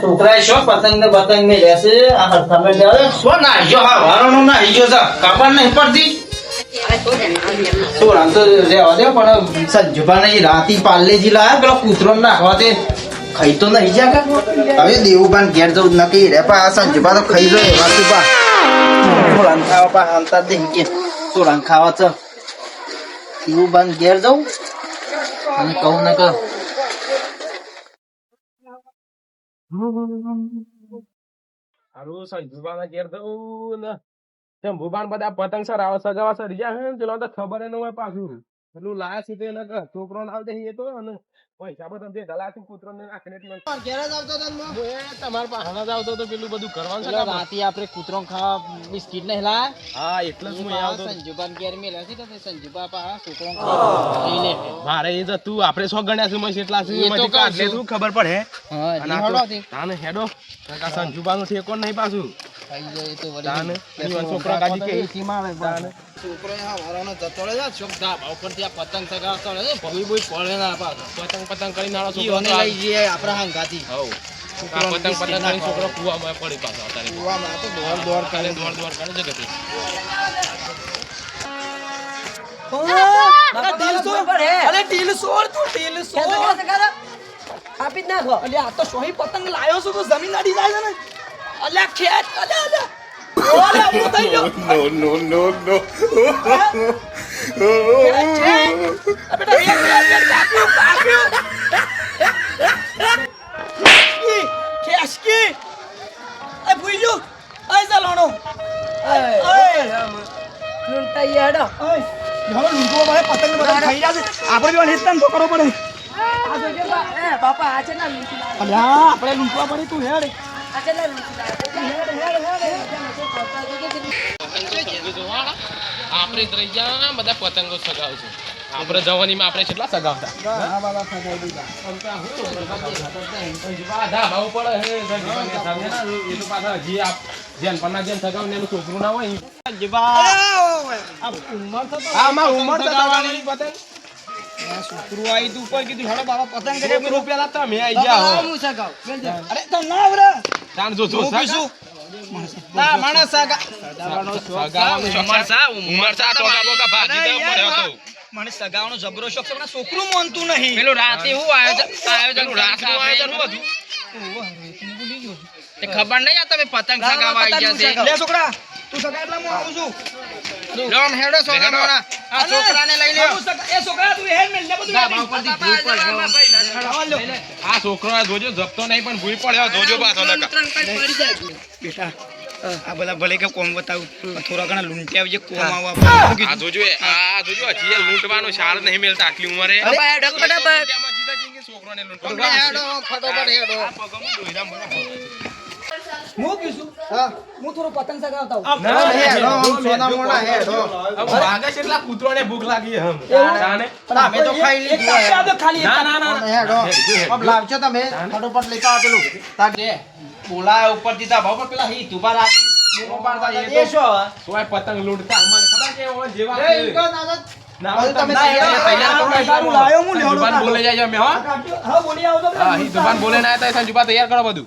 છોકરાએ શો પતંગ ને પતંગ ને શું નાહી ગયો? હા વારોનો નાહી ગયો છે. ખબર નહીં પડતી. તો રહેવા દે, પણ સંજુભાને રાતી પાર્લેજી લાયા, પેલો કૂતરો ને નાખવા તે ખાઈ તો નહીં જા કા? હવે દેવુબાન ઘેર જવું નક્કી રે પા આ સંજુભા તો ખાઈ જાય એવા તું પા સોળાન ખાવા પા હાલતા દે કે. ખાવા છે દેવુબાન ઘેર જવું. અને કહું ને કહું. હારું સંજુબાના ઘેર દઉં ને. શંભુબાન બધા પતંગ સરાવા સગાવા સર જાય હે પેલો તો ખબર ન હોય પાછું. પેલું લાયા છે તે છોકરો ના દે એ તો, અને પૈસા બધા જે ગલાથી કૂતરો ને એટલે ઘેર જ આવતો હતો હું એ તમારા પાસે જ આવતો તો પેલું બધું કરવાનું છે રાતે આપણે કૂતરો ખાવા બિસ્કિટ ને હેલા. હા એટલે જ હું આવતો હતો. સંજુબાન ઘેર મેલ્યા છે તો સંજુબા પા કૂતરો ખાવા લે. મારે એ તો તું આપણે સો ગણ્યા છે મેં એટલા છે એ તો એમાંથી કહું કાઢ લે તું ખબર પડે. હા આ નિહાળો તાને હેડો. કે આ ઠેકો નહીં પાછું. ખાઈ જાય તો વળી છોકરા કાઢી કે એસી આવે છોકરો એ હવારનો જતો રહે છે ચોક ધાબા ઉપરથી આ પતંગ ચગાવતો રહે ભૂઈ ભૂઈ પડે ના પાછો. પતંગ પતંગ કરીને નાનો છોકરો આ- લઈ જઈએ આપણા હાંગાથી. હઉ. આ પતંગ પતંગ કરીને છોકરો કૂવામાં પડી પાછો અત્યારે. કૂવામાં તો દોડ દોડ કરે. દોડ દોડ કરે છે અરે ઢીલ સોળ તું ઢીલ સોળ આપી જ નાખો. એટલે આ તો સોહી પતંગ લાયો છું તો જમીન અડી જાય છે ને. અલે ખેત અલે અલે ઓલે હું થઈ ગયો. નો નો નો નો. પતંગ બધા ખાઈ રહ્યા છે આપણે બી હિસ્તા તો કરવો પડે. આ જોજો બાપા આ છે ના અલ્યા આપણે લૂંટવા પડે તું હેડ. આપણે જ રહી ગયા ને બધા પતંગો સગાવશું આપણે જવાનીમાં આપણે કેટલા સગાવતા ધાબા ઉપર હે, સંજુબાને સામે ના, એ તો પાછા હજી આપ- જેન પરના જેન સગાવે ને એનું છોકરું ના હોય ઉમર ઉમર સગાવવાની પતંગ. છોકરું આવી તું ઉપર કીધું હેડો બાબા પતંગ કરે છોકરું પેલા તમે આઈ ગયા હું સગાવ અરે તો ના આવડે. તાણ જો જો સગા- ના માણસ સગા. સગાવાનું ઉંમર સા ટોકા બોકા ભાગી દેવો પડ્યો તો મને સગાવાનો જબરો શોખ છે છોકરું માનતું નહીં. પેલું રાતે હું આયોજન આયોજન પેલું આયોજન બધું. ખબર નહીં તમે પતંગ સગાવા આવી ગયા છે. લે છોકરા તું સગા એટલે હું આવું છું. લોમ હેડો છોકરા મોણા. આ છોકરાને લઈ લ્યો. એ છોકરા તું હેડ મેલ લે બધું ના. ઉપરથી ભૂઈ પડ્યો. આ છોકરો આ જોજો જપતો નહીં પણ ભૂઈ પડ્યો. જોજો પાછો નકા બેટા આ બધા ભલે કે કોમ બતાવું થોડા ઘણા લૂંટી આવજે કોમ આવવા આ જોજો આ જોજો હજી લૂંટવાનો શાળ નહીં મળતા આટલી ઉંમરે. બાબા હેડો ફટાફટ લૂંટ્યામાં જીતા જઈએ છોકરોને લૂંટવા હેડો ફટોફટ હેડો. આ પગમાં દોઈરા મને. હું કીધું હું. થોડો પતંગ સગાવતા આવું. ના, હેડો, હેડો, આમ સોના મોણા હેડો. આમ વાગે છે એટલા કૂતરોને ભૂખ લાગી હમ. તાને? અમે તો ખાઈ એક લીધું કાપી ખાલી ના ના ના ના. હેડો હેડજો, હેડજો. લાવજો તમે. ફટોફટ લઈ આવો પેલું. ઉપર હી તુબા રાતી બૂમો પાડતા એ એ તો- પતંગ લૂંટતા. અમને ખબર છે જેવા એ હું. બોલે હો. હા હા, ના તૈયાર કરો બધું.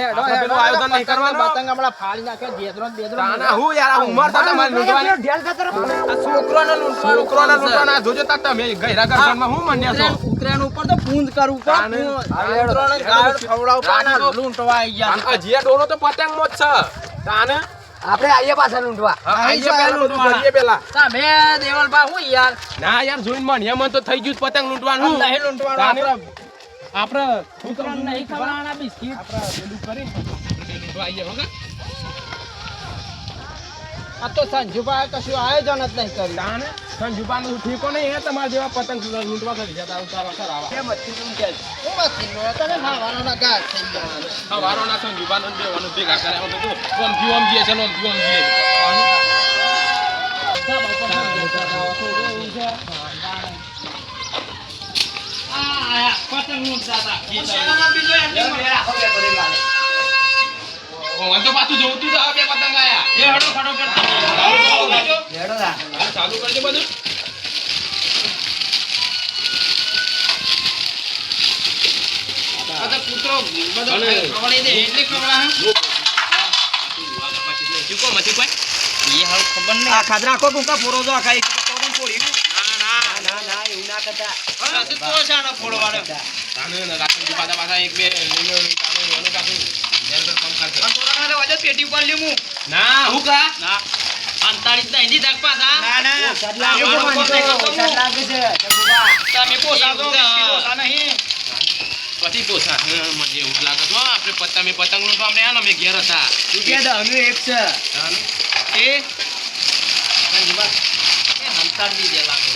હેડો હેડો આયોજન નહીં કરવાનું. પતંગ હમણાં ફાડી નાખે બેદરો બેદરો તાના હું યાર આ ઉંમર થતા મારે લૂંટવાની. આ છોકરોને લૂંટવાનું છોકરોને લૂંટવાનું આ જોજો તાર તમે ગયરા ગરબામાં હું મંડ્યા છો. ઉતરેણ ઉપર તો પૂંજ કરવું તાને. લૂંટવા ગયા આ ડોરો તો છે. આપણે આઈએ પાછા લૂંટવા. આઈએ. તમે હું યાર. ના યાર જોઈને મને એમાં તો થઈ ગયું પતંગ લૂંટવાનું. નહીં લૂંટવાના. આપણે છોકરાને નહીં ખવડાવવાના બિસ્કિટ આપણે પેલું કરીને લૂંટવા આઈએ હોગા આ તો સંજુભાઈ કશું આયોજન જ નહીં કર્યું તાને સંજુબાનું ઠીકો નહીં હે તમારા જેવા પતંગ લૂંટવા કરી જતા ઉતારવા કરાવા હું મચ્છી નો તને ખાવાનો ના ઘાસ થઈ ગયા સવારો ના સંજુબાનું દેવાનું ભેગા કર્યા તો ઓમ જી ઓમ જીએ છે ને ઓમ જી ઓમ જીએ ઓમ તો પાછું જોવતું તો બે પતંગ આયા એ હડો ફટોફટ હાલ ચાલુ કરજો બધું ખાધરા આખો ફોરો જો આખા એક કોદમ ફોડી ના ના આ તો તો શાનો ફોડવાડો તાને ને પાછા પાછા એક બે લઈને તાને એનું પાછું એનું કામ કરશે. આ કોરોના તો વજન પેટી ઉપર લ્યું ના હું કા? ના. અંતાળીસ નહીં દી તક પાછા. ના ના. લાવવાનું કોણ નહીં કરતો તમે પોસાડો એવું છે. વીસ કિલો સા નહીં. પછી પોસા. મને એવું લાગે છે. આપણે પત્તા મેં પતંગનું તો અમને આનો મેં ઘેર હતા. તાને. એ? સંજુભા એ દે લાગે.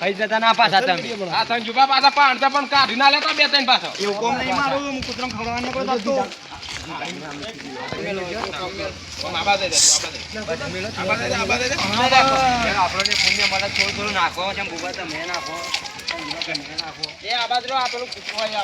ખાઈ જતા ના પાછા તમે. આ સંજુબા પાછા પાંડતા પણ કાઢી ના લેતા બે ત્રણ પાછો. એવું કોમ નહીં મારું હું કૂતરાને ખવડાવવાનો કોઈ થતો આમ આબા દે દે, આબા દે. આબા દે દે, આબા દે દે. આપણને પુણ્ય મને થોડું થોડું નાખો જેમ ભૂગા તમે નાખો એ આ બાજુ આ પેલું હોય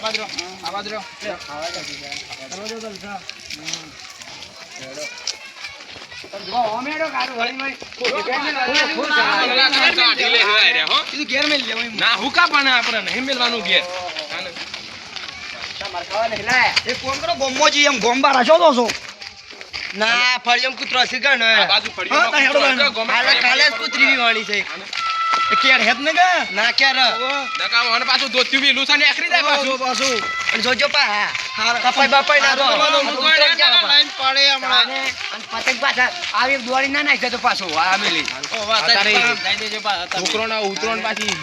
ના કરો ફળિયમ કૂતરો. ગમે કાલે જ કૂતરી વાણી છે. કેર હેત ને કે? ના ક્યારે નકામ પાછું ધોતિયું બી ને આખરી જાય પાછું. પાછું. જોજો પા હા. કપાઈ બપાઈ ના લાઈન પતંગ પાછા આવી દોડી ના નાખે તો પાછો આમેલી. છોકરો ના ઉતરોણ પાછી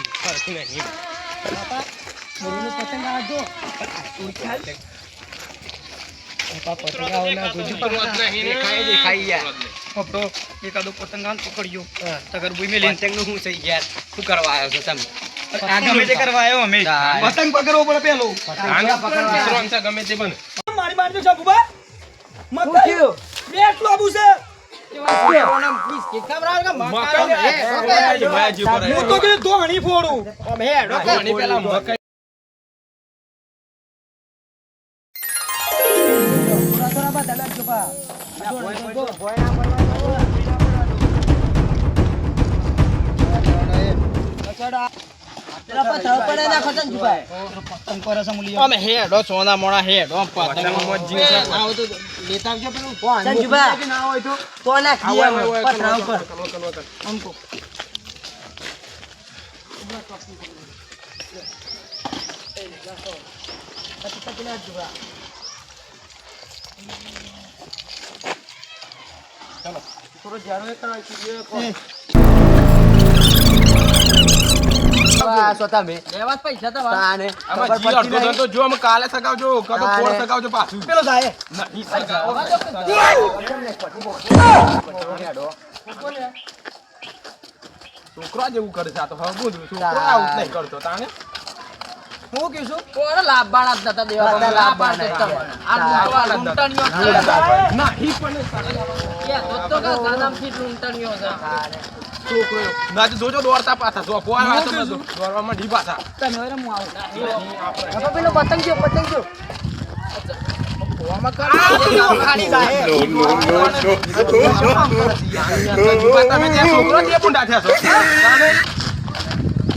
પતંગ પકડ્યો. તગર ભૂમિ પતંગ શું થઈ ગયા? શું કરવા આવ્યો છો તમે? આ ગમે તે કરવા આવ્યો અમે. પતંગ પકડવો પડે પેલો. ગમે તે પણ મારી બાજુ છે બુબા. મત બે એટલું આબુ છે. હું તો કીધું ધોણી ફોડું. પતંગ પર છે મુલી હેડો સોના મોણા હેડો પતંગ જ આવું તો લેતા આવજો પેલું. ઉપર. કલવા. અમકો આ સો તમે લેવા પૈસા તમારા તાને ખબર પડતી નહીં. ધંધો જો અમે કાલે સગાવજો કાં તો તારે. સગાવજો પાછું પેલો જાય નહીં સગાવો. છોકરા જેવું કરે છે આ તો હવે બોલ છોકરા આવું નહીં કરતો તાને હું કીધું કોણ લાભ બાળા જ નતા દેવા. બધા લાભ લાભ બાળા બાળા દેતા આ લૂંટણીઓ છે. નહીં પણ કે તો તો કે ગાનામથી જ લૂંટણીઓ છે. છોકરો ના જોજો દોડતા પાછા. જો કોણ આવે તો બધું દોડવામાં ઢી પાછા. તમે હવે હું આવું. હવે પેલો પતંગ ગયો પતંગ ગયો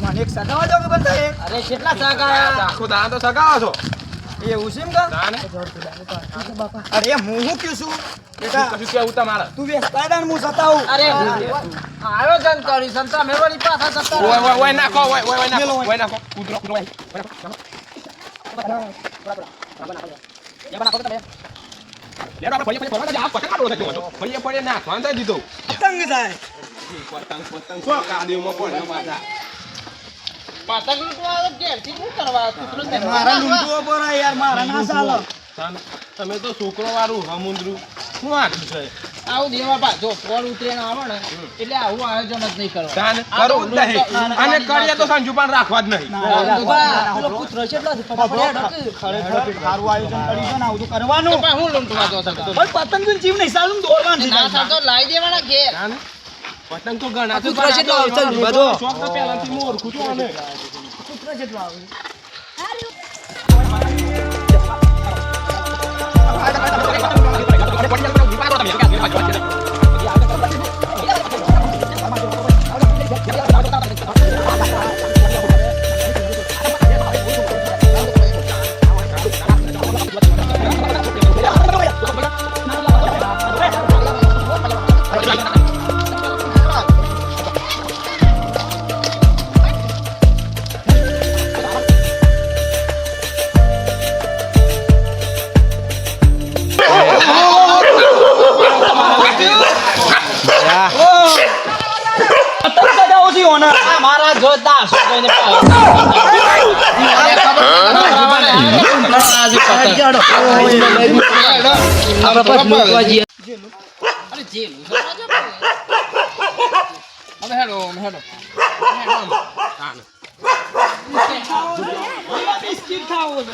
મને એક સગાવા જાવ અરે કેટલા સાગા? આખો દાડો તો સગાવો છો. એવું છે એમ કા બાપા અરે હું શું કહું છું બેટા કશું કેવું તમારે તું બેસતા ને હું સતાવું અરે આયોજન કરી સંતા તમે વળી પાછા જતા ઓય ઓય ઓય નાખો ઓય ઓય ઓય નાખો ઓય. નાખો કૂતરો કૂતરો ઓય પતંગ થયો પતંગ પતંગ પડ્યો પાછા પતંગ લૂંટવા ઘેરથી શું કરવા મારા લૂંટવો પર યાર મારા ના ચાલે. તમે તો છોકરો વાળું શું આટલું છે? આવું દેવા પા જો ફોન ઉતરીને આવે ને એટલે આવું આયોજન જ નહીં કરવા અને કરીએ તો સાંજુ પણ રાખવા જ નહીં. પેલો કૂતરો છે એટલો ખરેખર સારું આયોજન કરી છે ને આવું તો કરવાનું. હું લૂંટવા જો પતંગ જીવ નહીં સારું દોરવાનું ના તો લાવી દેવાના ઘેર. તાન પતંગ તો ઘણા છે કૂતરો પણ કેટલો આ તો આવે છે? બધો? શોખ તો પહેલાથી ઓળખું છું આને. પતંગ ઓના મારા જોતા શું કોઈને હેડો હેડો તાન. બિસ્કિટ ખાવો છે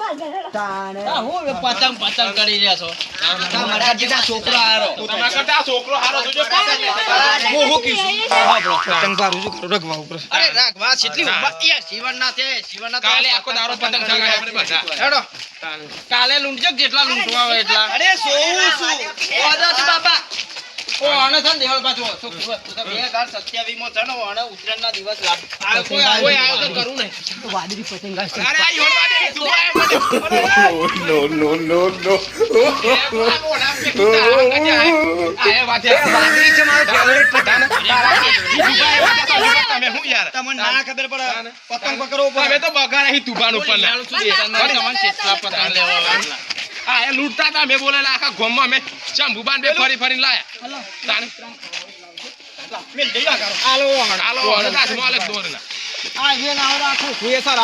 એ સંજુ પતંગ પતંગ કરી રહ્યા છો? મારા જેટલા છોકરા હારો. તમારા કરતા છોકરો હારો જોજો પાછળ. અરે રાખવા કેટલી ઊભા એ શિવનના છે શિવનના કાલે આખો દારો પતંગ ચગાવ્યા આપણે બધા. હેડો. કાલે લૂંટજો જેટલા લૂંટવા હોય એટલા. અરે સોવું છે. ઓ આને છે ને દેવળ પાછું શું ખબર? તો બે હજાર સત્યાવીસમાં છે ને ઓણે દિવસ લાભ આ કોઈ કરું નહીં. આ યોડવા દે, તું આયો મને. no, no, no, no. એ બોલા બોલા, બે કૂતરા હારો કાઢ્યા. આ એ વાત છે. વાદળી છે મારો ફેવરેટ પતંગ તમે શું તમને ના પતંગ પકડવો હી. આ એ લૂંટતા હતા મેં બોલેલા આખા ગોમમાં મેં શંભુબાન બે ફરી ફરીને લાયા. તાને હાલો હળદ હાથમાં અલગ દોરના. આ જે નાવ રાખો છું એ સર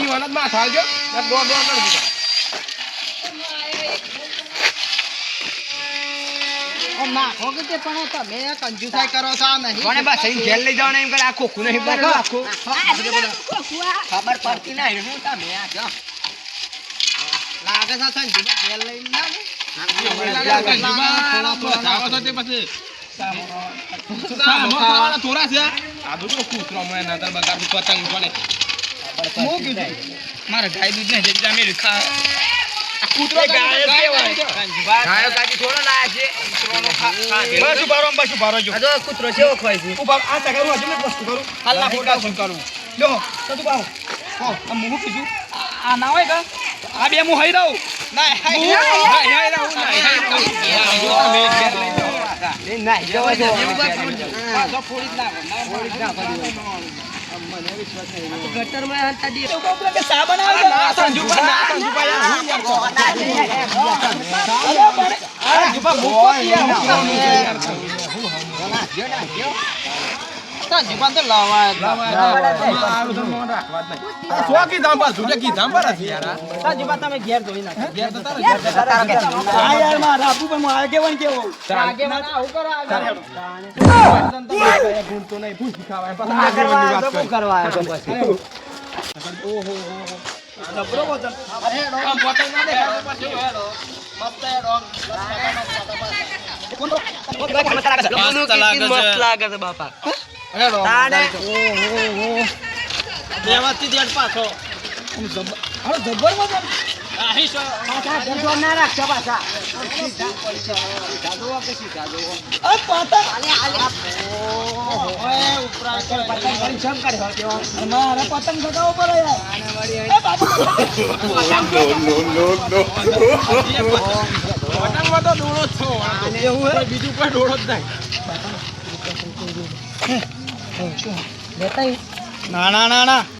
ઈ વનદમાં થાળજો દોડ દોડ કરી દીધો. નાખો કે તે પણ તમે કંજુસાઈ કરો છો નહીં. કોને બસ અહીં ઘેર લઈ જવાના એમ કરે? આખો ખૂને આખો? ખબર પડતી નહીં તમે આ લાગે છે લઈને ના છે જો હું મારે ગાય દૂધ ને જતી મેં ખા આ કૂતરો ગાય કેવાય ગાયો કાજી થોડો લાયા છે બસ ઊભા બસ ઊભા રહો જો કૂતરો કેવો ખવાય છે ઊભા આ તગારું હજુ વસ્તુ કરું હાલના ફોટા શું કરું લો તો તું બાવ હો આ મું કીધું આ- આ ના હોય કા આ બે હું હઈ રહું ના હઈ હાય હાય રહું ના હાય કે સા બનાવે છે ના સંજુબા ના સંજુબા યાર હું યાર કહો. અરે પણ આ સંજુબા મૂકો જ યાર સંજુબા તો લાવા સો કીધા પાછું જે કીધા પર હતી યાર સંજુબા તમે ઘેર જોઈ નાખો ઘેર તો તારા આ યાર મારા આપું પણ મારે કેવાનું કેવો આગે મને આવું કરો આગળ. ગુણ તો નહીં પૂછી ખાવાય પાછા આગળની વાત કરી. જબરો વજન અરે હેડો. આમ ના દેખાડો પાછું હેડો. મસ્ત હેડો. મસ્ત લાગે છે બાપા પાછો. અરે આહી સો- પાછા ના પાછા. પતંગ ઓય ઉપરા કર. પતંગ કરી જમ કાઢ્યો કેવો. મારે પતંગ યાર. એ પતંગમાં તો છો. એવું હે? બીજું કોઈ ડોળો જ નહીં. ના ના ના ના